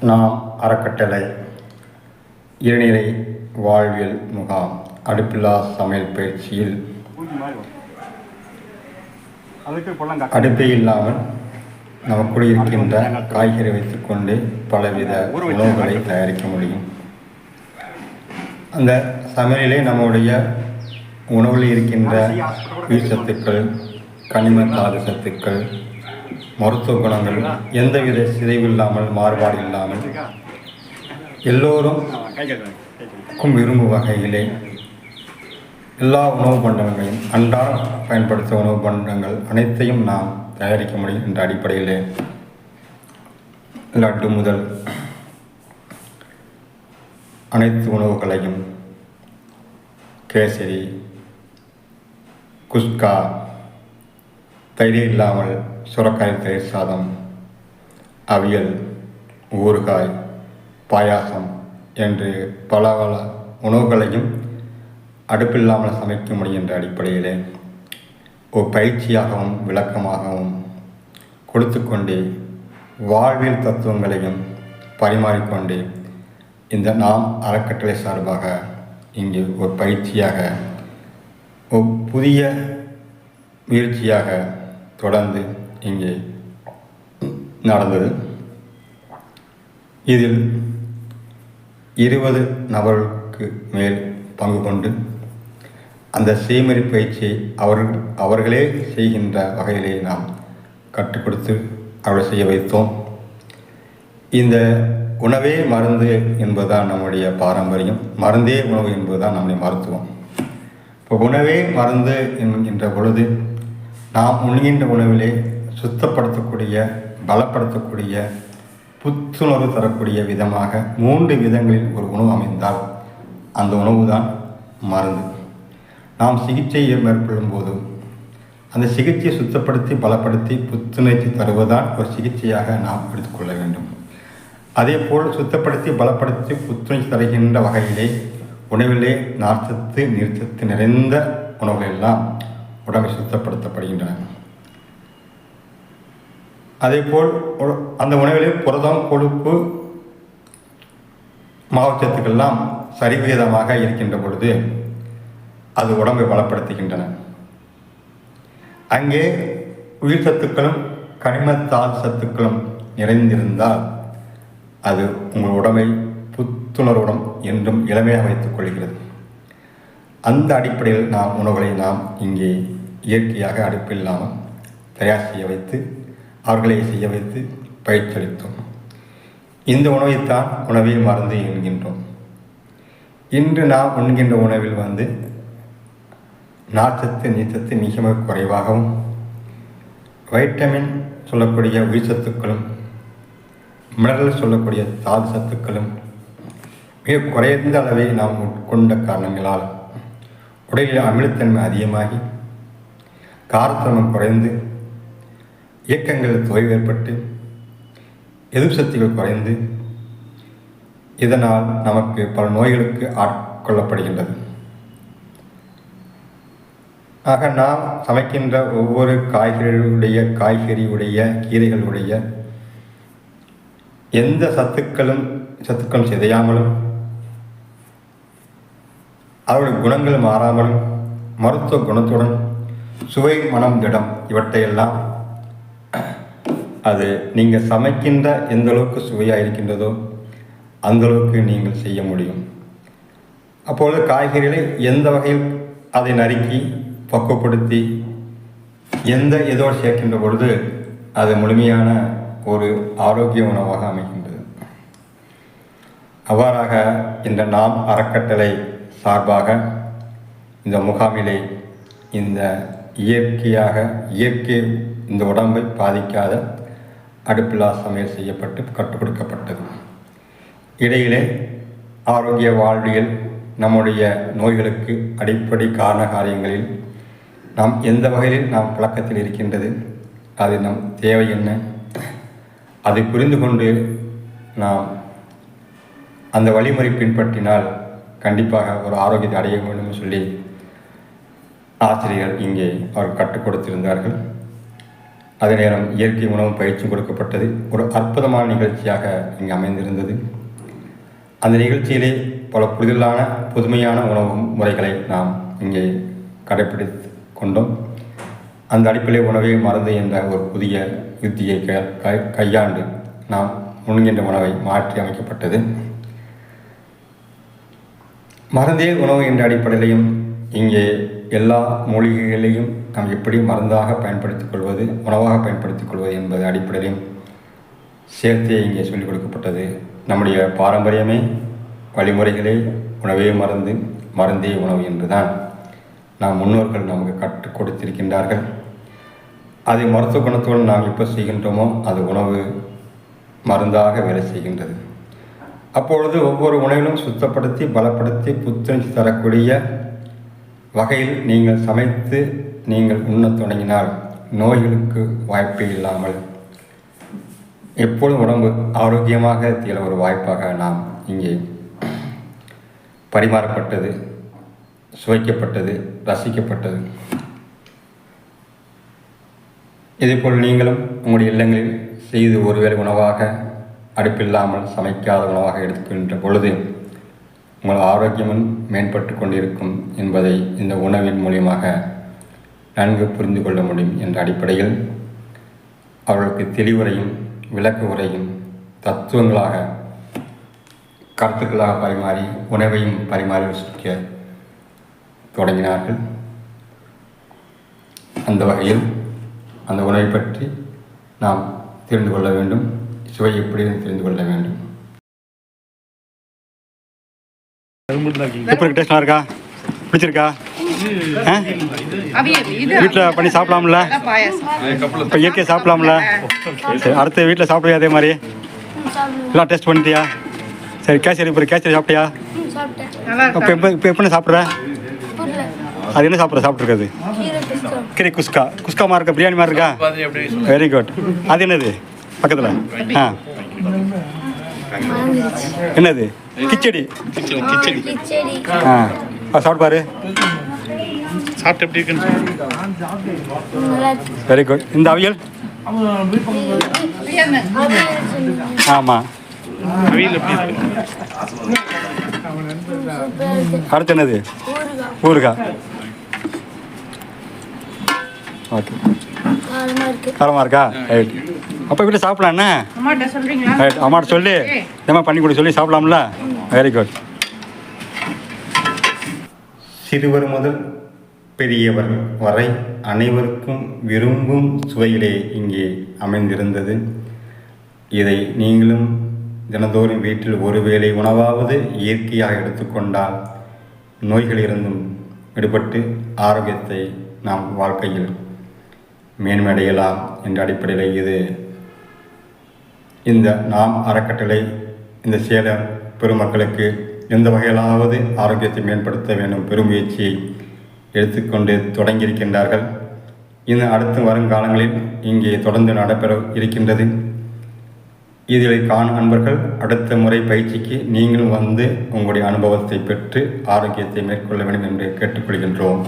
நாம் அறக்கட்டளை இளநிலை வாழ்வியல் முகாம் அடுப்பில்லா சமையல் பயிற்சியில் அடுப்பே இல்லாமல் நமக்குள் இருக்கின்ற காய்கறி வைத்துக்கொண்டு பலவித உணவுகளை தயாரிக்க முடியும். அந்த சமையலிலே நம்முடைய உணவில் இருக்கின்ற உயிர்ச்சத்துக்கள் கனிம தாது சத்துக்கள் மருத்துவ குணங்கள் எந்தவித சிதைவு இல்லாமல் மாறுபாடு இல்லாமல் எல்லோரும் விரும்பும் வகையிலே எல்லா உணவு பண்டங்களையும் அன்றாடம் பயன்படுத்தும் உணவு பண்டங்கள் அனைத்தையும் நாம் தயாரிக்க முடியும் என்ற அடிப்படையிலே. லட்டு முதல் அனைத்து உணவுகளையும் கேசரி குஸ்கா தயிர் இல்லாமல் சுரக்காய் தயிர் சாதம் அவியல் ஊறுகாய் பாயாசம் என்று பல பல உணவுகளையும் அடுப்பில்லாமல் சமைக்க முடியும் என்ற அடிப்படையிலே ஒரு பயிற்சியாகவும் விளக்கமாகவும் கொடுத்து கொண்டே வாழ்வியல் தத்துவங்களையும் பரிமாறிக்கொண்டு இந்த நாம் அறக்கட்டளை சார்பாக இங்கு ஒரு பயிற்சியாக ஒரு புதிய முயற்சியாக தொடர்ந்து இங்கே நடந்தது. இதில் இருபது நபர்களுக்கு மேல் பங்கு கொண்டு அந்த செய்முறை பயிற்சியை அவர்கள் அவர்களே செய்கின்ற வகையிலே நாம் கற்றுக் கொடுத்து அவரை செய்ய வைத்தோம். இந்த உணவே மருந்து என்பதுதான் நம்முடைய பாரம்பரியம். மருந்தே உணவு என்பதுதான் நம்முடைய மருத்துவம். இப்போ உணவே மருந்து என்கின்ற பொழுது நாம் உண்கின்ற உணவிலே சுத்தப்படுத்தக்கூடிய பலப்படுத்தக்கூடிய புத்துணர்வு தரக்கூடிய விதமாக மூன்று விதங்களில் ஒரு உணவு அமைந்தால் அந்த உணவு தான் மருந்து. நாம் சிகிச்சையை மேற்கொள்ளும் போது அந்த சிகிச்சையை சுத்தப்படுத்தி பலப்படுத்தி புத்துணர்ச்சி தருவதால் ஒரு சிகிச்சையாக நாம் எடுத்துக்கொள்ள வேண்டும். அதேபோல் சுத்தப்படுத்தி பலப்படுத்தி புத்துணர்ச்சி தருகின்ற வகையிலே உணவிலே நார்ச்சத்து நீர்ச்சத்து நிறைந்த உணவுகள் எல்லாம் உடம்பை சுத்தப்படுத்தப்படுகின்றன. அதேபோல் உ- அந்த உணவிலே புரதம் கொழுப்பு மாவுச்சத்துக்கெல்லாம் சரிவிகிதமாக இருக்கின்ற பொழுது அது உடம்பை பலப்படுத்துகின்றன. அங்கே உயிர் சத்துக்களும் கனிமத்தால் சத்துக்களும் நிறைந்திருந்தால் அது உங்கள் உடம்பை புத்துணர்வுடன் என்றும் இளமையாக வைத்துக் கொள்கிறது. அந்த அடிப்படையில் நாம் உணவுகளை நாம் இங்கே இயற்கையாக அடுப்பில்லாமல் தயார் செய்ய வைத்து அவர்களை செய்ய வைத்து பயிற்சியளித்தோம் இந்த உணவைத்தான் உணவே மருந்து என்கின்றோம். இன்று நாம் உண்கின்ற உணவில் வந்து நார்ச்சத்து நீச்சத்து மிக மிக குறைவாகவும் வைட்டமின் சொல்லக்கூடிய உயிர் சத்துக்களும் மினரல் சொல்லக்கூடிய தாது சத்துக்களும் மிக குறைந்த அளவை நாம் உட்கொண்ட காரணங்களால் உடலில் அமிலத்தன்மை அதிகமாகி காரத்தனம் குறைந்து இயக்கங்கள் தொய்வு ஏற்பட்டு எதிர்சக்திகள் குறைந்து இதனால் நமக்கு பல நோய்களுக்கு ஆட்கொள்ளப்படுகின்றது. ஆக நாம் சமைக்கின்ற ஒவ்வொரு காய்கறிகளுடைய காய்கறியுடைய கீரைகளுடைய எந்த சத்துக்களும் சத்துக்களும் சிதையாமலும் அவருடைய குணங்கள் மாறாமலும் மருத்துவ குணத்துடன் சுவை மனம் திடம் இவற்றையெல்லாம் அது நீங்கள் சமைக்கின்ற எந்த அளவுக்கு சுவையாக இருக்கின்றதோ அந்தளவுக்கு நீங்கள் செய்ய முடியும். அப்பொழுது காய்கறிகளை எந்த வகையில் அதை நறுக்கி பக்குவப்படுத்தி எந்த இதோடு சேர்க்கின்ற பொழுது அது முழுமையான ஒரு ஆரோக்கிய உணவாக அமைகின்றது. அவ்வாறாக இந்த நாம் அறக்கட்டளை சார்பாக இந்த முகாமிலே இந்த இயற்கையாக இயற்கை இந்த உடம்பை பாதிக்காத அடுப்பில்லா சமையல் செய்யப்பட்டு கற்றுக் கொடுக்கப்பட்டது. இடையிலே ஆரோக்கிய வாழ்வியல் நம்முடைய நோய்களுக்கு அடிப்படை காரண காரியங்களில் நாம் எந்த வகையில் நாம் பழக்கத்தில் இருக்கின்றது அது நம் தேவை என்ன அதை புரிந்து கொண்டு நாம் அந்த வழிமுறை பின்பற்றினால் கண்டிப்பாக ஒரு ஆரோக்கியத்தை அடைய வேண்டும் சொல்லி ஆசிரியர் இங்கே அவர் கற்றுக் கொடுத்திருந்தார்கள். அதே நேரம் இயற்கை உணவு பயிற்சி கொடுக்கப்பட்டது. ஒரு அற்புதமான நிகழ்ச்சியாக இங்கு அமைந்திருந்தது. அந்த நிகழ்ச்சியிலே பல புதிதலான புதுமையான உணவு முறைகளை நாம் இங்கே கடைப்பிடித்து கொண்டோம். அந்த அடிப்படை உணவே மருந்து என்ற ஒரு புதிய யுத்தியை க- கை- கையாண்டு நாம் உண்கின்ற உணவை மாற்றி அமைக்கப்பட்டது. மருந்தே உணவு என்ற அடிப்படையிலையும் இங்கே எல்லா மூலிகைகளையும் நாம் எப்படி மருந்தாக பயன்படுத்திக் கொள்வது உணவாக பயன்படுத்திக் கொள்வது என்பது அடிப்படையிலும் சேர்த்தே இங்கே சொல்லிக் கொடுக்கப்பட்டது. நம்முடைய பாரம்பரியமே வழிமுறைகளே உணவே மருந்து மருந்தே உணவு என்றுதான். நாம் முன்னோர்கள் நமக்கு கற்றுக் கொடுத்திருக்கின்றார்கள். அதை மருத்துவ குணத்தோடு நாம் எப்போ செய்கின்றோமோ அது உணவு மருந்தாக வேலை செய்கின்றது. அப்பொழுது ஒவ்வொரு உணவிலும் சுத்தப்படுத்தி பலப்படுத்தி புத்துணர்ச்சி தரக்கூடிய வகையில் நீங்கள் சமைத்து நீங்கள் உண்ணத் தொடங்கினால் நோய்களுக்கு வாய்ப்பே இல்லாமல். எப்பொழுதும் உடம்பு ஆரோக்கியமாக திகழ ஒரு வாய்ப்பாக நாம் இங்கே பரிமாறப்பட்டது சுவைக்கப்பட்டது ரசிக்கப்பட்டது. இதேபோல் நீங்களும் உங்களுடைய இல்லங்களில் செய்து ஒருவேளை உணவாக அடுப்பில்லாமல் சமைக்காத உணவாக எடுத்துக்கின்ற பொழுது உங்கள் ஆரோக்கியமும் மேம்பட்டு கொண்டிருக்கும் என்பதை இந்த உணவின் மூலியமாக நன்கு புரிந்து கொள்ள முடியும் என்ற அடிப்படையில் அவர்களுக்கு தெளிவுரையும் விளக்கு உரையும் தத்துவங்களாக கருத்துக்களாக பரிமாறி உணவையும் பரிமாறி வசிக்க தொடங்கினார்கள். அந்த வகையில் அந்த உணவை பற்றி நாம் தெரிந்து கொள்ள வேண்டும். சுவை எப்படி தெரிந்து கொள்ள வேண்டும். எப்படி டேஸ்டாக இருக்கா? பிடிச்சிருக்கா? வீட்டில் பண்ணி சாப்பிடலாம்ல? இப்போ இயற்கையை சாப்பிடலாம்ல? சரி அடுத்து வீட்டில் சாப்பிடுவியா அதே மாதிரி? எல்லாம் டேஸ்ட் பண்ணிட்டியா? சரி கேசரி இப்போ கேசரி சாப்பிட்டியா? இப்போ இருக்கா எப்போ இப்போ எப்போ சாப்பிட்ற? அது என்ன சாப்பிட்ற? சாப்பிட்ருக்குது கீரை குஸ்கா. குஸ்கா மாதிரி இருக்கா? பிரியாணி மாதிரி இருக்கா? வெரி குட் அது என்னது? பக்கத்தில். ஆ. என்னது? கிச்சடி. கிச்சடி ஆ. ஆ, சாப்பிட்டு பாரு. சாப்பிட்டு எப்படி இருக்குன்னு வெரி குட் இந்த அவியல்? ஆமாம் அவியல் எப்படி இருக்கு? அடுத்து என்னது? ஊறுகாய். ஓகே. காரமாக இருக்கா. ரைட் அப்போ வீட்டில் சாப்பிடலாம் என்ன? ரைட் அம்மாட்ட சொல்லி. ஏமா பண்ணி கொடு சொல்லி சாப்பிடலாம்ல? வெரி குட் சிறுவர் முதல் பெரியவர் வரை அனைவருக்கும் விரும்பும் சுவையிலே இங்கே அமைந்திருந்தது. இதை நீங்களும் தினந்தோறும் வீட்டில் ஒருவேளை உணவாவது இயற்கையாக எடுத்துக்கொண்டால் நோய்களிலிருந்தும் விடுபட்டு ஆரோக்கியத்தை நாம் வாழ்க்கையில் மேன்மையடையலாம் என்ற அடிப்படையில் இது. இந்த நாம் அறக்கட்டளை இந்த சேல பெருமக்களுக்கு எந்த வகையிலாவது ஆரோக்கியத்தை மேம்படுத்த வேண்டும் பெருமுயற்சியை எடுத்துக்கொண்டு தொடங்கியிருக்கின்றார்கள். இன்னும் அடுத்து வருங்காலங்களில் இங்கே தொடர்ந்து நடைபெற இருக்கின்றது. இதில் காணும் அன்பர்கள் அடுத்த முறை பயிற்சிக்கு நீங்களும் வந்து உங்களுடைய அனுபவத்தை பெற்று ஆரோக்கியத்தை மேற்கொள்ள வேண்டும் என்று கேட்டுக்கொள்கின்றோம்.